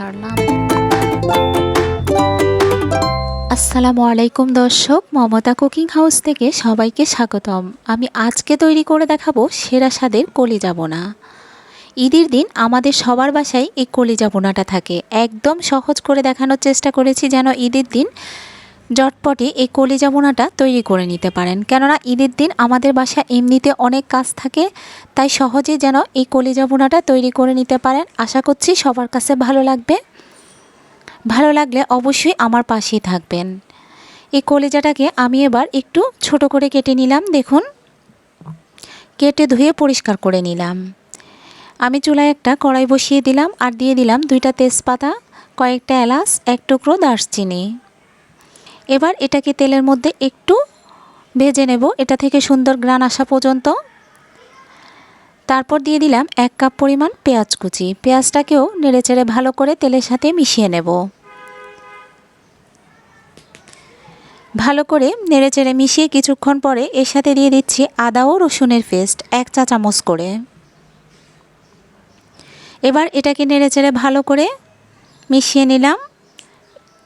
ছাড়লাম। আসসালামু আলাইকুম দর্শক, মমতা কুকিং হাউস থেকে সবাইকে স্বাগতম। আমি আজকে তৈরি করে দেখাবো সেরা স্বাদের কলিজা বোনা ঈদের দিন আমাদের সবার বাসায় এই কলিজা বোনাটা থাকে। একদম সহজ করে দেখানোর চেষ্টা করেছি যেন ঈদের দিন জটপটে এই কলিজা বোনাটা তৈরি করে নিতে পারেন। কেননা ঈদের দিন আমাদের বাসা এমনিতে অনেক কাজ থাকে, তাই সহজে যেন এই কলিজা বোনাটা তৈরি করে নিতে পারেন। আশা করছি সবার কাছে ভালো লাগবে। ভালো লাগলে অবশ্যই আমার পাশেই থাকবেন। এই কলিজাটাকে আমি এবার একটু ছোট করে কেটে নিলাম, দেখুন। কেটে ধুয়ে পরিষ্কার করে নিলাম। আমি চুলায় একটা কড়াই বসিয়ে দিলাম আর দিয়ে দিলাম দুইটা তেজপাতা, কয়েকটা এলাচ, এক টুকরো দারচিনি। এবার এটাকে তেলের মধ্যে একটু ভেজে নেব। এটা থেকে সুন্দর গ্রান আসা পর্যন্ত। তারপর দিয়ে দিলাম এক কাপ পরিমাণ পেঁয়াজ কুচি। পেঁয়াজটাকেও নেড়েচেড়ে ভালো করে তেলের সাথে মিশিয়ে নেব। ভালো করে নেড়েচেড়ে মিশিয়ে কিছুক্ষণ পরে এর সাথে দিয়ে দিচ্ছি আদা ও রসুনের পেস্ট, এক চা চামচ করে। এবার এটাকে নেড়েচেড়ে ভালো করে মিশিয়ে নিলাম।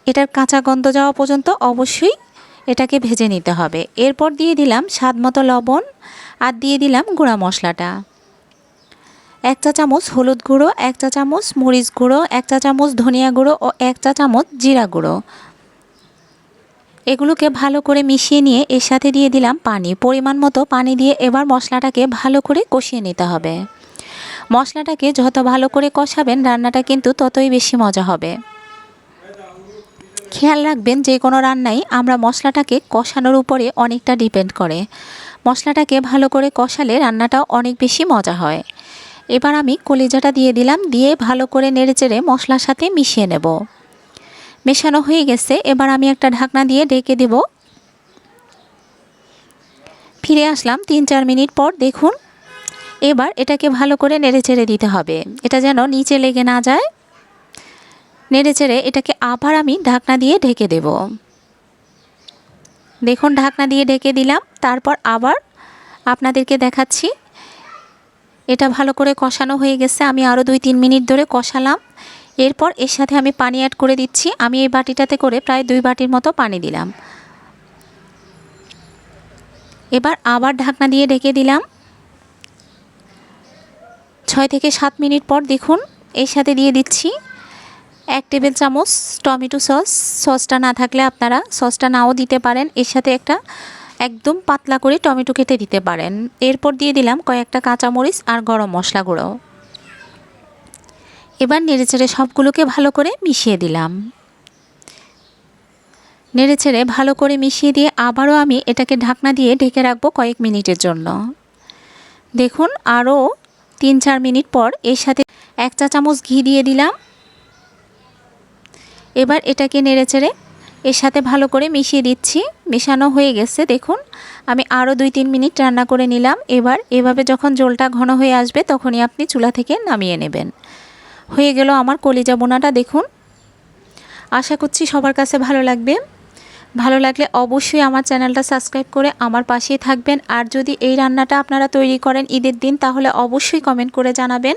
এটার কাঁচা গন্ধ যাওয়া পর্যন্ত অবশ্যই এটাকে ভেজে নিতে হবে। এরপর দিয়ে দিলাম স্বাদ মতো লবণ আর দিয়ে দিলাম গুঁড়া মশলাটা। এক চা চামচ হলুদ গুঁড়ো, এক চা চামচ মরিচ গুঁড়ো, এক চা চামচ ধনিয়া গুঁড়ো ও এক চা চামচ জিরা গুঁড়ো। এগুলোকে ভালো করে মিশিয়ে নিয়ে এর সাথে দিয়ে দিলাম পানি। পরিমাণ মতো পানি দিয়ে এবার মশলাটাকে ভালো করে কষিয়ে নিতে হবে। মশলাটাকে যত ভালো করে কষাবেন, রান্নাটা কিন্তু ততই বেশি মজা হবে। খেয়াল রাখবেন যে কোনো রান্নাই আমরা মশলাটাকে কষানোর উপরে অনেকটা ডিপেন্ড করে। মশলাটাকে ভালো করে কষালে রান্নাটাও অনেক বেশি মজা হয়। এবার আমি কলিজাটা দিয়ে দিলাম, দিয়ে ভালো করে নেড়েচেড়ে মশলার সাথে মিশিয়ে নেব। মেশানো হয়ে গেছে, এবার আমি একটা ঢাকনা দিয়ে ডেকে দেব। ফিরে আসলাম তিন চার মিনিট পর, দেখুন, এবার এটাকে ভালো করে নেড়েচেড়ে দিতে হবে। এটা যেন নিচে লেগে না যায়। নেড়েচেড়ে এটাকে আবার আমি ঢাকনা দিয়ে ঢেকে দেব। দেখুন, ঢাকনা দিয়ে ঢেকে দিলাম। তারপর আবার আপনাদেরকে দেখাচ্ছি। এটা ভালো করে কষানো হয়ে গেছে। আমি আরও দুই তিন মিনিট ধরে কষালাম। এরপর এর সাথে আমি পানি অ্যাড করে দিচ্ছি। আমি এই বাটিটাতে করে প্রায় দুই বাটির মতো পানি দিলাম। এবার আবার ঢাকনা দিয়ে ঢেকে দিলাম। ছয় থেকে সাত মিনিট পর দেখুন, এর সাথে দিয়ে দিচ্ছি। এক টেবিল চামচ টমেটো সস। সসটা না থাকলে আপনারা সসটা নাও দিতে পারেন। এর সাথে একটা একদম পাতলা করে টমেটো কেটে দিতে পারেন। এরপর দিয়ে দিলাম কয়েকটা কাঁচামরিচ আর গরম মশলা গুঁড়ো। এবার নেড়েচেড়ে সবগুলোকে ভালো করে মিশিয়ে দিলাম। নেড়েচেড়ে ভালো করে মিশিয়ে দিয়ে আবারও আমি এটাকে ঢাকনা দিয়ে ঢেকে রাখব কয়েক মিনিটের জন্য। দেখুন, আরও তিন চার মিনিট পর এর সাথে এক চা চামচ ঘি দিয়ে দিলাম। এবার এটাকে নেড়েচেড়ে এর সাথে ভালো করে মিশিয়ে দিচ্ছি। মেশানো হয়ে গেছে, দেখুন। আমি আরও দুই তিন মিনিট রান্না করে নিলাম। এবার এভাবে যখন জলটা ঘন হয়ে আসবে, তখনই আপনি চুলা থেকে নামিয়ে নেবেন। হয়ে গেল আমার কলিজা বোনাটা, দেখুন। আশা করছি সবার কাছে ভালো লাগবে। ভালো লাগলে অবশ্যই আমার চ্যানেলটা সাবস্ক্রাইব করে আমার পাশেই থাকবেন। আর যদি এই রান্নাটা আপনারা তৈরি করেন ঈদের দিন, তাহলে অবশ্যই কমেন্ট করে জানাবেন।